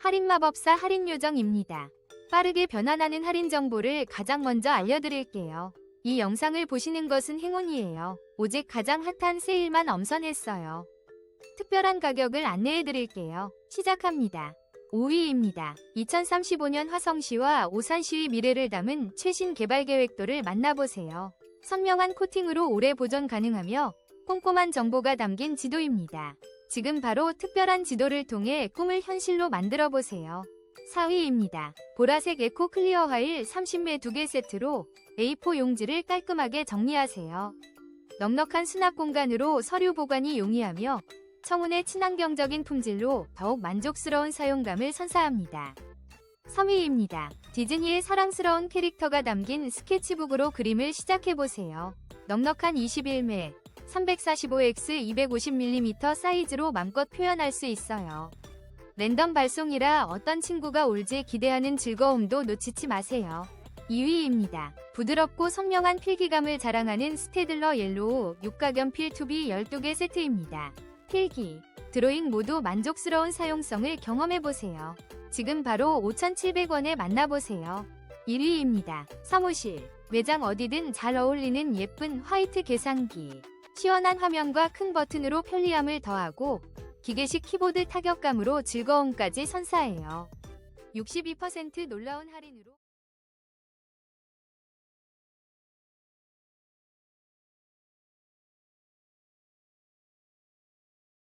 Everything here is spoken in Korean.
할인마법사 할인요정입니다. 빠르게 변환하는 할인 정보를 가장 먼저 알려드릴게요. 이 영상을 보시는 것은 행운이에요. 오직 가장 핫한 세일만 엄선했어요. 특별한 가격을 안내해드릴게요. 시작합니다. 5위입니다. 2035년 화성시와 오산시의 미래를 담은 최신 개발 계획도를 만나보세요. 선명한 코팅으로 오래 보존 가능하며 꼼꼼한 정보가 담긴 지도입니다. 지금 바로 특별한 지도를 통해 꿈을 현실로 만들어 보세요. 4위입니다. 보라색 에코 클리어 화일 30매 2개 세트로 A4 용지를 깔끔하게 정리하세요. 넉넉한 수납 공간으로 서류 보관이 용이하며 청운의 친환경적인 품질로 더욱 만족스러운 사용감을 선사합니다. 3위입니다. 디즈니의 사랑스러운 캐릭터가 담긴 스케치북으로 그림을 시작해보세요. 넉넉한 21매, 345x 250mm 사이즈로 맘껏 표현할 수 있어요. 랜덤 발송이라 어떤 친구가 올지 기대하는 즐거움도 놓치지 마세요. 2위입니다. 부드럽고 선명한 필기감을 자랑하는 스테들러 옐로우 6가견 필투비 12개 세트입니다. 필기, 드로잉 모두 만족스러운 사용성을 경험해보세요. 지금 바로 5,700원에 만나보세요. 1위입니다. 사무실, 매장 어디든 잘 어울리는 예쁜 화이트 계산기. 시원한 화면과 큰 버튼으로 편리함을 더하고 기계식 키보드 타격감으로 즐거움까지 선사해요. 62% 놀라운 할인으로